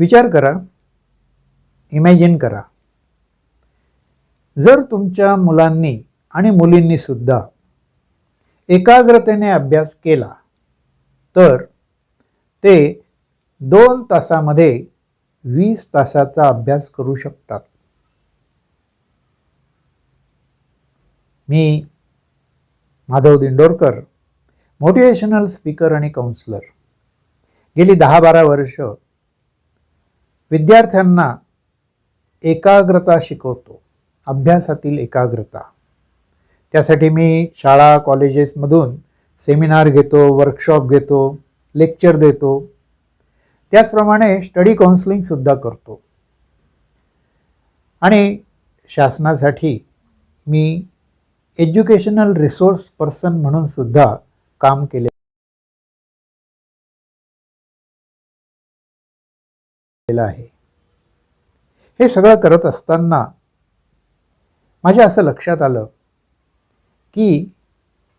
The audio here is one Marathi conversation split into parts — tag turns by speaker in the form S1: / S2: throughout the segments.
S1: विचार करा इमॅजिन करा. जर तुमच्या मुलांनी आणि मुलींनी सुद्धा एकाग्रतेने अभ्यास केला तर ते दोन तासामध्ये वीस तासाचा अभ्यास करू शकतात. मी माधव दिंडोरकर मोटिवेशनल स्पीकर आणि काउन्सलर गेली दहा बारा वर्ष विद्यार्थ्यांना एकाग्रता शिकवतो. अभ्यासातील एकाग्रता. त्यासाठी मी शाळा कॉलेजेसमधून सेमिनार घेतो वर्कशॉप घेतो लेक्चर देतो. त्याचप्रमाणे स्टडी काउन्सिलिंगसुद्धा करतो. आणि शासनासाठी मी एज्युकेशनल रिसोर्स पर्सन म्हणून सुद्धा काम केले आहे. हे सगळं करत असताना माझ्या असं लक्षात आलं की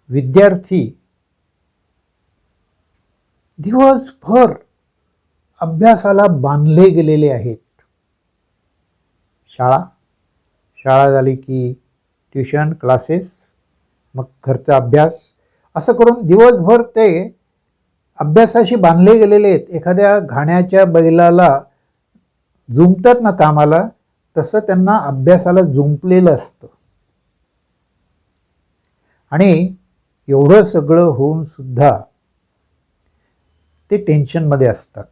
S1: विद्यार्थी दिवसभर अभ्यासाला बांधले गेलेले आहेत. शाळा शाळा झाली की ट्युशन क्लासेस मग घरचा अभ्यास असं करून दिवसभर ते अभ्यासाशी बांधले गेलेले आहेत. एखाद्या घाण्याच्या बैलाला झुंपतात ना कामाला तसं त्यांना अभ्यासाला जुंपलेलं असतं. आणि एवढं सगळं होऊन सुद्धा ते टेन्शनमध्ये असतात.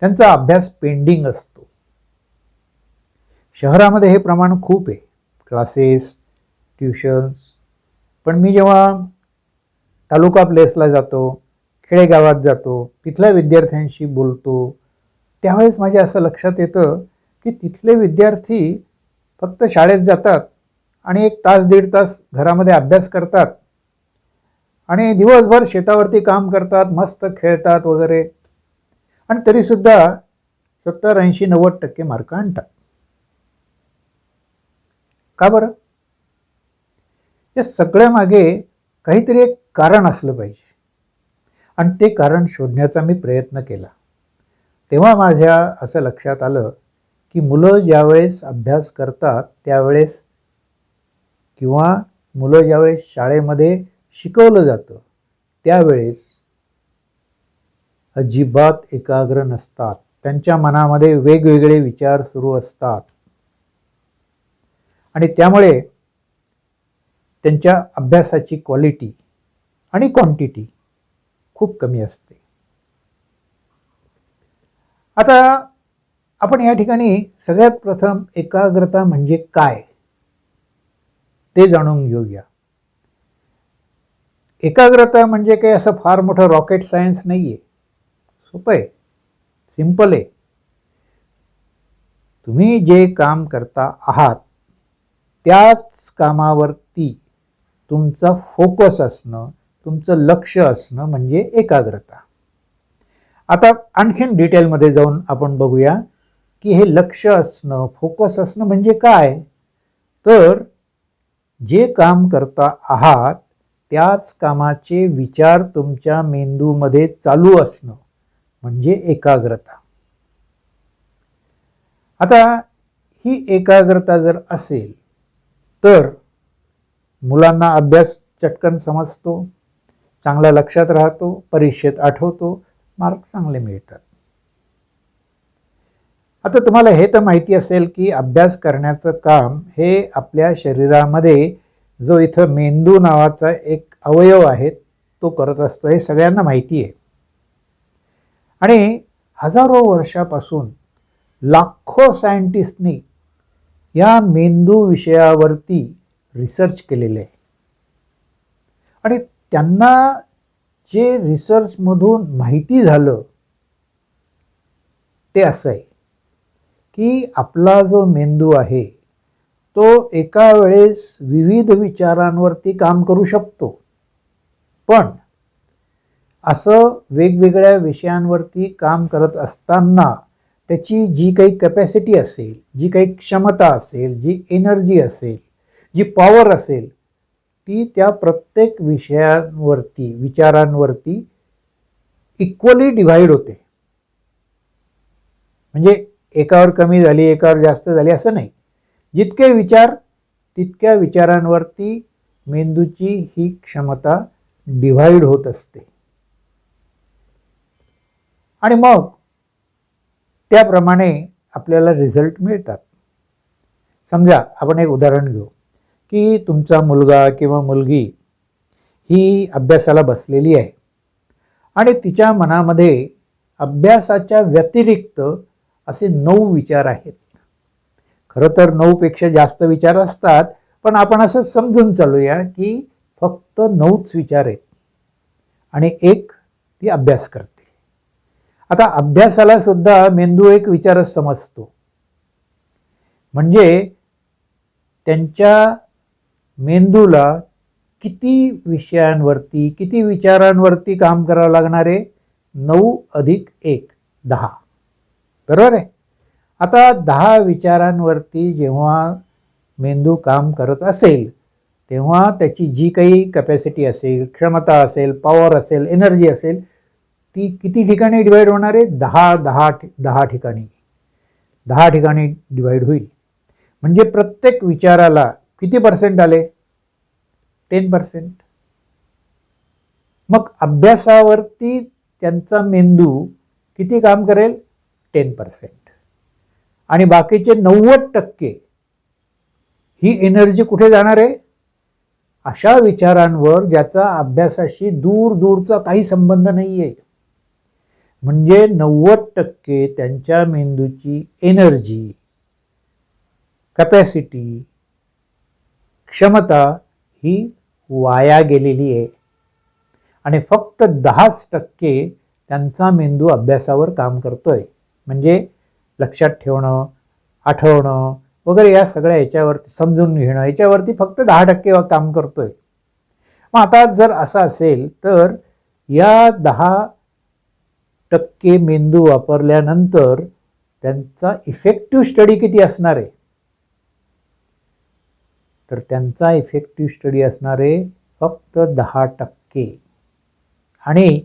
S1: त्यांचा अभ्यास पेंडिंग असतो. शहरामध्ये हे प्रमाण खूप आहे. Classes tuitions. पण मी जेव्हा तालुका प्लेसला जातो खेडेगावात जातो तिथल्या विद्यार्थ्यांशी बोलतो त्यावेळेस माझ्या असं लक्षात येतं की तिथले विद्यार्थी फक्त शाळेत जातात आणि एक तास दीड तास घरामध्ये अभ्यास करतात. आणि दिवसभर शेतावरती काम करतात मस्त खेळतात वगैरे. आणि तरीसुद्धा सत्तर ऐंशी नव्वद टक्के मार्क आणतात. का बरं? या सगळ्यामागे काहीतरी एक कारण असलं पाहिजे. आणि ते कारण शोधण्याचा मी प्रयत्न केला. तेव्हा माझ्या असं लक्षात आलं की मुलं ज्यावेळेस अभ्यास करतात त्यावेळेस किंवा मुलं ज्यावेळेस शाळेमध्ये शिकवलं जातं त्यावेळेस अजिबात एकाग्र नसतात. त्यांच्या मनामध्ये वेगवेगळे विचार सुरू असतात. आणि त्यामुळे त्यांच्या अभ्यासाची क्वालिटी आणि क्वांटिटी खूप कमी असते. आता आपण या ठिकाणी सगळ्यात प्रथम एकाग्रता म्हणजे काय? ते जाणून घेऊया. एकाग्रता म्हणजे काही असं फार मोठं रॉकेट सायन्स नाही आहे सोपं आहे. सिंपल आहे. तुम्ही जे काम करता आहात त्याच कामावरती तुमचा फोकस असणं तुमचं लक्ष असणं म्हणजे एकाग्रता. आता आणखीन डिटेलमध्ये जाऊन आपण बघूया की हे लक्ष असणं फोकस असणं म्हणजे काय? तर जे काम करता आहात त्याच कामाचे विचार तुमच्या मेंदूमध्ये चालू असणं म्हणजे एकाग्रता. आता ही एकाग्रता जर असेल तर मुलांना अभ्यास चटकन समजतो चांगल्या लक्षात राहतो परीक्षेत आठवतो मार्क चांगले मिळतात. आता तुम्हाला हे तर माहिती असेल की अभ्यास करण्याचं काम हे आपल्या शरीरामध्ये जो इथं मेंदू नावाचा एक अवयव आहे तो करत असतो हे सगळ्यांना माहिती आहे. आणि हजारो वर्षापासून लाखो सायंटिस्टनी या मेंदू विषयावरती रिसर्च केलेले आहे. आणि त्यांना जे रिसर्चमधून माहिती झालं ते असं आहे की आपला जो मेंदू आहे तो एका वेळेस विविध विचारांवरती काम करू शकतो. पण असं वेगवेगळ्या विषयांवरती काम करत असताना त्याची जी काही कॅपॅसिटी असेल जी काही क्षमता असेल जी एनर्जी असेल जी पॉवर असेल ती त्या प्रत्येक विषयांवरती विचारांवरती इक्वली डिव्हाइड होते. म्हणजे एकावर कमी झाली एकावर जास्त झाली असं नाही. जितके विचार तितक्या विचारांवरती मेंदूची ही क्षमता डिव्हाइड होत असते. आणि मग त्याप्रमाणे आपल्याला रिझल्ट मिळतात. समजा आपण एक उदाहरण घेऊ. की तुमचा मुलगा किंवा मुलगी ही अभ्यासाला बसलेली आहे. आणि तिच्या मनामध्ये अभ्यासाच्या व्यतिरिक्त असे नऊ विचार आहेत. खरं तर नऊपेक्षा जास्त विचार असतात पण आपण असं समजून चालूया की फक्त नऊच विचार आहेत. आणि एक ती अभ्यास करते. आता अभ्यासाला सुद्धा मेंदू एक विचारच समजतो. म्हणजे त्यांच्या मेंदूला किती विषयांवरती किती विचारांवरती काम करावं लागणार आहे? नऊ अधिक एक दहा. बरोबर आहे? आता दहा विचारांवरती जेव्हा मेंदू काम करत असेल तेव्हा त्याची जी काही कॅपॅसिटी असेल क्षमता असेल पॉवर असेल एनर्जी असेल ती किती ठिकाणी डिवाईड होणार आहे? दहा दहा दहा ठिकाणी. दहा ठिकाणी डिवाईड होईल. म्हणजे प्रत्येक विचाराला किती पर्सेंट आले? टेन पर्सेंट मग अभ्यासावरती त्यांचा मेंदू किती काम करेल? टेन पर्सेंट आणि बाकीचे नव्वद टक्के ही एनर्जी कुठे जाणार आहे? अशा विचारांवर ज्याचा अभ्यासाशी दूर दूरचा काही संबंध नाही आहे म्हणजे नव्वद टक्के त्यांच्या मेंदूची एनर्जी कॅपॅसिटी क्षमता ही वाया गेलेली आहे. आणि फक्त दहाच टक्के त्यांचा मेंदू अभ्यासावर काम करतोय. म्हणजे लक्षात ठेवणं आठवणं वगैरे या सगळ्या याच्यावरती समजून घेणं याच्यावरती फक्त दहा टक्के काम करतोय. मग आता जर असं असेल तर या दहा टक्के मेंदू वापरल्यानंतर त्यांचा इफेक्टिव्ह स्टडी किती असणार आहे? तर त्यांचा इफेक्टिव्ह स्टडी असणारे फक्त दहा टक्के. आणि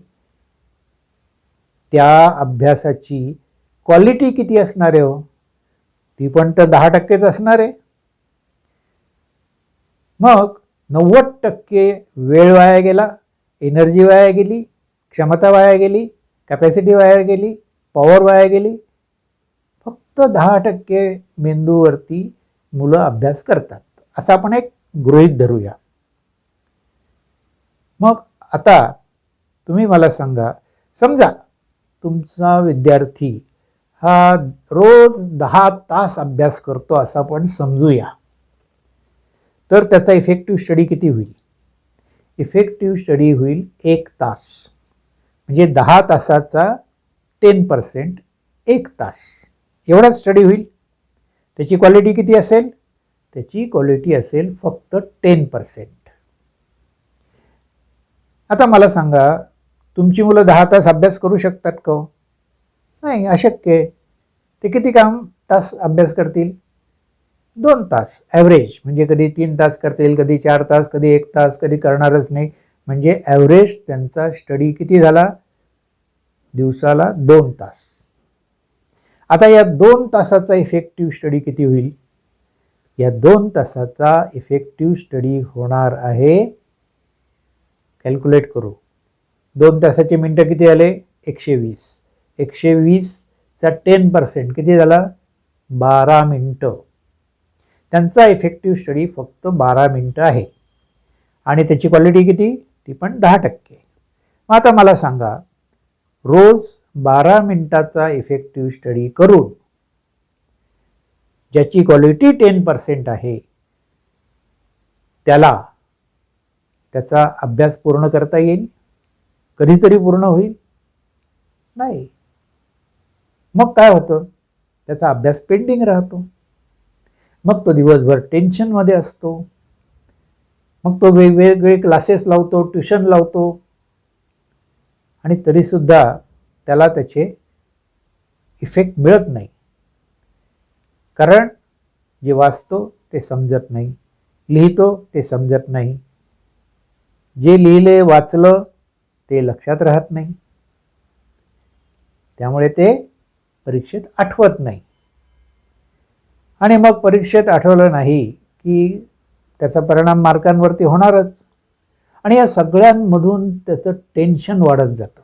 S1: त्या अभ्यासाची क्वालिटी किती असणार आहे हो? ती पण तर दहा टक्केच असणार. आहे मग नव्वद टक्के वेळ वाया गेला एनर्जी वाया गेली क्षमता वाया गेली कॅपॅसिटी वाया गेली पॉवर वाया गेली फक्त दहा टक्के मेंदूवरती मुलं अभ्यास करतात. असं आपण एक गृहित धरूया. मग आता तुम्ही मला सांगा समजा तुमचा विद्यार्थी हा रोज दहा तास अभ्यास करतो असं आपण समजूया तर त्याचा इफेक्टिव्ह स्टडी किती होईल? इफेक्टिव्ह स्टडी होईल एक तास. म्हणजे दहा तासाचा टेन पर्सेंट एक तास. एवढाच स्टडी होईल. त्याची क्वालिटी किती असेल? त्याची क्वालिटी असेल फक्त टेन पर्सेंट आता मला सांगा तुमची मुलं दहा तास अभ्यास करू शकतात का हो? नाही अशक्य आहे. ते किती काम तास अभ्यास करतील? दोन तास ॲव्हरेज म्हणजे कधी तीन तास करतील कधी चार तास कधी एक तास कधी करणारच नाही. म्हणजे ॲव्हरेज त्यांचा स्टडी किती झाला? दिवसाला दोन तास. आता या दोन तासाचा इफेक्टिव्ह स्टडी किती होईल? या दोन तासाचा इफेक्टिव्ह स्टडी होणार आहे. कॅल्क्युलेट करू. दोन तासाचे मिनटं किती आले? एकशे वीस. एकशे वीसचा टेन पर्सेंट किती झाला? बारा मिनटं. त्यांचा इफेक्टिव्ह स्टडी फक्त बारा मिनटं आहे. आणि त्याची क्वालिटी किती? ती पण दहा टक्के. मग आता मला सांगा रोज बारा मिनटाचा इफेक्टिव्ह स्टडी करून ज्याची क्वालिटी टेन पर्सेंट आहे त्याला त्याचा अभ्यास पूर्ण करता येईल? कधीतरी पूर्ण होईल? नाही. मग काय होतं? त्याचा अभ्यास पेंडिंग राहतो. मग तो दिवसभर टेन्शनमध्ये असतो. मग तो वेगवेगळे क्लासेस लावतो ट्युशन लावतो. आणि तरीसुद्धा त्याला त्याचे इफेक्ट मिळत नाही. कारण जे वाचतो ते समजत नाही लिहितो ते समजत नाही. जे लिहिले वाचलं ते लक्षात राहत नाही. त्यामुळे ते परीक्षेत आठवत नाही. आणि मग परीक्षेत आठवलं नाही की त्याचा परिणाम मार्कांवरती होणारच. आणि या सगळ्यांमधून त्याचं टेन्शन वाढत जातं.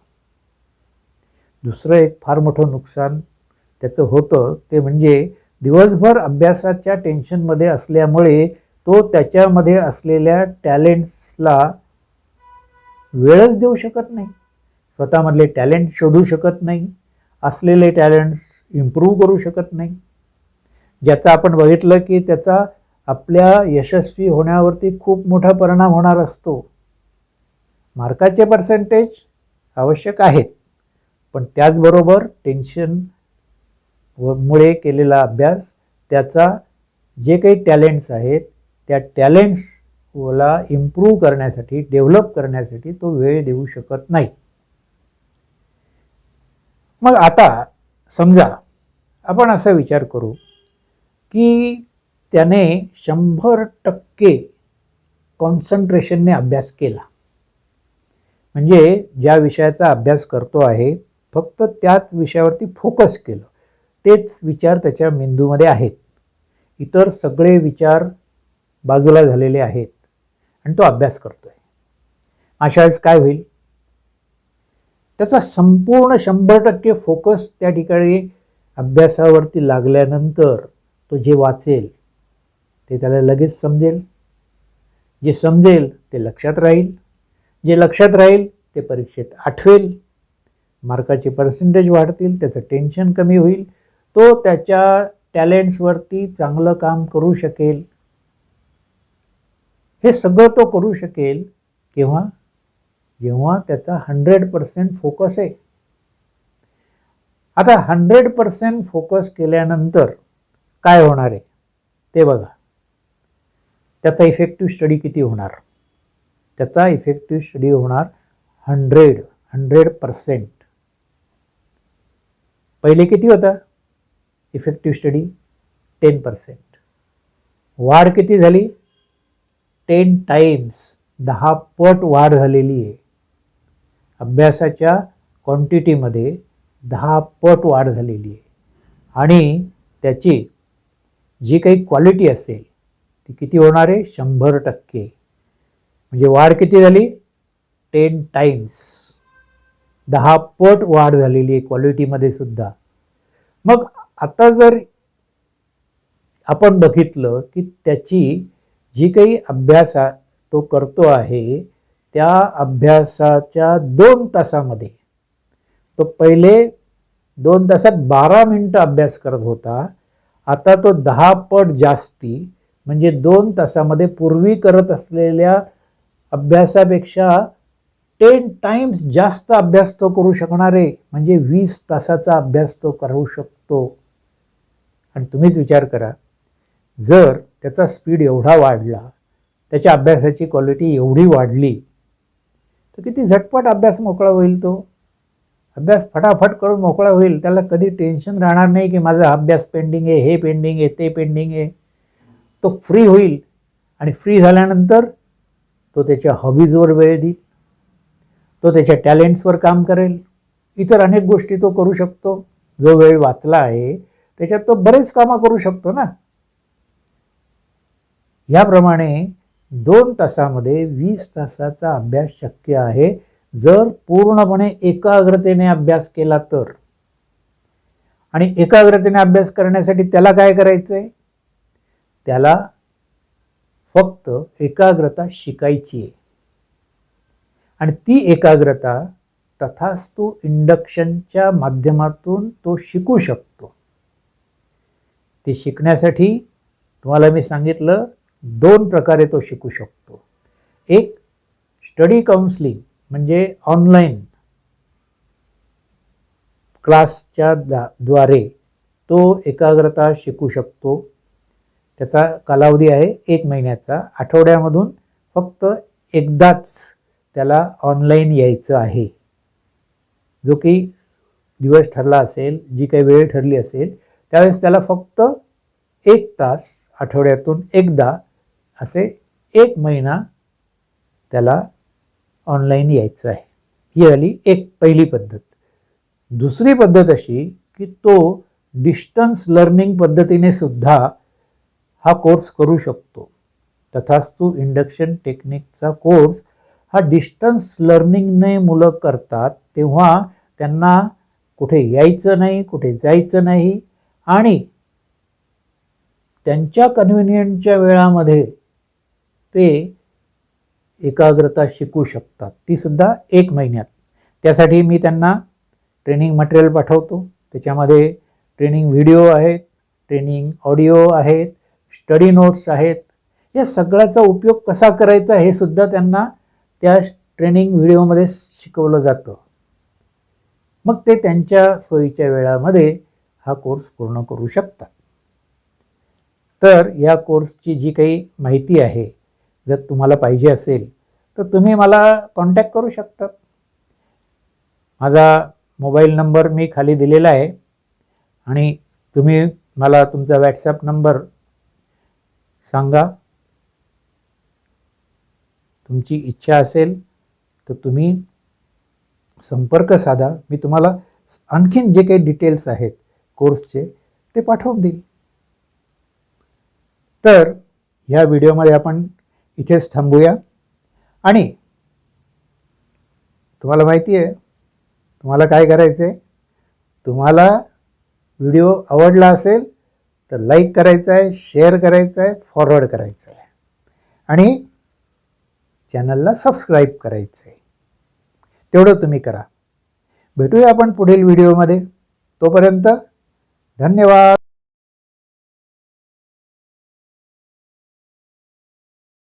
S1: दुसरं एक फार मोठं नुकसान त्याचं होतं ते म्हणजे दिवसभर अभ्यासाच्या टेन्शनमध्ये असल्यामुळे तो त्याच्यामध्ये असलेल्या टॅलेंट्सला वेळच देऊ शकत नाही. स्वतःमधले टॅलेंट शोधू शकत नाही. असलेले टॅलेंट्स इम्प्रूव्ह करू शकत नाही. ज्याचं आपण बघितलं की त्याचा आपल्या यशस्वी होण्यावरती खूप मोठा परिणाम होणार असतो. मार्काचे पर्सेंटेज आवश्यक आहेत. पण त्याचबरोबर टेन्शन व मुळे केलेला अभ्यास त्याचा जे काही टॅलेंट्स आहेत त्या टॅलेंट्सला इम्प्रूव्ह करण्यासाठी डेव्हलप करण्यासाठी तो वेळ देऊ शकत नाही. मग आता समजा आपण असा विचार करू की त्याने शंभर टक्के कॉन्सन्ट्रेशनने अभ्यास केला. म्हणजे ज्या विषयाचा अभ्यास करतो आहे फक्त त्याच विषयावरती फोकस केलं. तेच विचार त्याच्या मेंदूमध्ये आहेत. इतर सगळे विचार बाजूला झालेले आहेत आणि तो अभ्यास करतो आहे अशा वेळेस काय होईल? त्याचा संपूर्ण शंभर टक्के फोकस त्या ठिकाणी अभ्यासावरती लागल्यानंतर तो जे वाचेल ते त्याला लगेच समजेल. जे समजेल ते लक्षात राहील. जे लक्षात राहील ते परीक्षेत आठवेल. मार्काचे पर्सेंटेज वाढतील त्याचं टेन्शन कमी होईल. तो त्याच्या टॅलेंट्सवरती चांगलं काम करू शकेल. हे सगळं तो करू शकेल केव्हा? जेव्हा त्याचा हंड्रेड पर्सेंट फोकस आहे. आता हंड्रेड पर्सेंट फोकस केल्यानंतर काय होणार आहे? ते बघा. त्याचा इफेक्टिव्ह स्टडी किती होणार? त्याचा इफेक्टिव्ह स्टडी होणार हंड्रेड हंड्रेड पर्सेंट. पहिले किती होता? इफेक्टिव्ह स्टडी टेन पर्सेंट वाढ किती झाली? टेन टाईम्स दहा पट वाढ झालेली आहे. अभ्यासाच्या क्वांटिटीमध्ये दहा पट वाढ झालेली आहे. आणि त्याची जी काही क्वालिटी असेल ती किती होणार आहे? शंभर टक्के. म्हणजे वाढ किती झाली? टेन टाईम्स दहा पट वाढ झालेली आहे क्वालिटीमध्ये सुद्धा. मग आता जर आपण बघितलं की त्याची जी काही अभ्यास तो करतो आहे त्या अभ्यासाच्या दोन तासामध्ये तो पहिले दोन तासात बारा मिनटं अभ्यास करत होता आता तो दहा पट जास्ती म्हणजे दोन तासामध्ये पूर्वी करत असलेल्या अभ्यासापेक्षा टेन टाइम्स जास्त अभ्यास तो करू शकणार आहे म्हणजे वीस तासाचा अभ्यास तो करू शकतो. आणि तुम्हीच विचार करा जर त्याचा स्पीड एवढा वाढला त्याच्या अभ्यासाची क्वालिटी एवढी वाढली तर किती झटपट अभ्यास मोकळा होईल तो. अभ्यास फटाफट करून मोकळा होईल त्याला कधी टेन्शन राहणार नाही की माझा अभ्यास पेंडिंग आहे हे पेंडिंग आहे ते पेंडिंग आहे. तो फ्री होईल आणि फ्री झाल्यानंतर तो त्याच्या हॉबीजवर वेळ देईल तो त्याच्या टॅलेंट्सवर काम करेल. इतर अनेक गोष्टी तो करू शकतो. जो वेळ वाचला आहे त्याच्यात तो बरेच कामं करू शकतो ना. याप्रमाणे दोन तासामध्ये वीस तासाचा अभ्यास शक्य आहे. जर पूर्णपणे एकाग्रतेने अभ्यास केला तर. आणि एकाग्रतेने अभ्यास करण्यासाठी त्याला काय करायचं आहे त्याला फक्त एकाग्रता शिकायची आहे. आणि ती एकाग्रता तथास्तू इंडक्शनच्या माध्यमातून तो शिकू शकतो. ते शिकण्यासाठी तुम्हाला मी सांगितलं दोन प्रकारे तो शिकू शकतो. एक स्टडी काउन्सिलिंग म्हणजे ऑनलाईन क्लासच्या दा द्वारे तो एकाग्रता शिकू शकतो. त्याचा कालावधी आहे एक महिन्याचा. आठवड्यामधून फक्त एकदाच त्याला ऑनलाईन यायचं आहे. जो की दिवस ठरला असेल जी काही वेळ ठरली असेल त्यावेळेस त्याला फक्त एक तास आठवड्यातून एकदा असे एक महिना त्याला ऑनलाईन यायचं आहे. ही झाली एक पहिली पद्धत. दुसरी पद्धत अशी की तो डिस्टन्स लर्निंग पद्धतीने सुद्धा हा कोर्स करू शकतो. तथास्तु इंडक्शन टेक्निकचा कोर्स हा डिस्टन्स लर्निंगने मुलं करतात तेव्हा त्यांना कुठे यायचं नाही कुठे जायचं नाही आणि त्यांच्या कन्व्हिनियंटच्या वेळामध्ये ते एकाग्रता शिकू शकतात. ती सुद्धा एक महिन्यात. त्यासाठी मी त्यांना ट्रेनिंग मटेरियल पाठवतो. त्याच्यामध्ये ट्रेनिंग व्हिडिओ आहेत ट्रेनिंग ऑडिओ आहेत स्टडी नोट्स आहेत. या सगळ्याचा उपयोग कसा करायचा हे सुद्धा त्यांना त्या ट्रेनिंग व्हिडिओमध्ये शिकवलं जातं. मग ते त्यांच्या सोयीच्या वेळामध्ये हा कोर्स पूर्ण करू शकता. तर या कोर्सची जी काही माहिती आहे जर तुम्हाला पाहिजे असेल तर तुम्ही मला कॉन्टॅक्ट करू शकता. माझा मोबाईल नंबर मी खाली दिलेला आहे आणि तुम्ही मला तुमचा व्हॉट्सॲप नंबर सांगा. तुमची इच्छा असेल तर तुम्ही संपर्क साधा. मी तुम्हाला आणखीन जे काही डिटेल्स आहेत कोर्सचे ते पाठवून देईल. तर ह्या व्हिडिओमध्ये आपण इथेच थांबूया. आणि तुम्हाला माहिती आहे तुम्हाला काय करायचं आहे तुम्हाला व्हिडिओ आवडला असेल तर लाईक करायचं आहे शेअर करायचं आहे फॉरवर्ड करायचं आहे आणि चॅनलला सबस्क्राईब करायचं आहे तेवढं तुम्ही करा. भेटूया आपण पुढील व्हिडिओमध्ये. तोपर्यंत धन्यवाद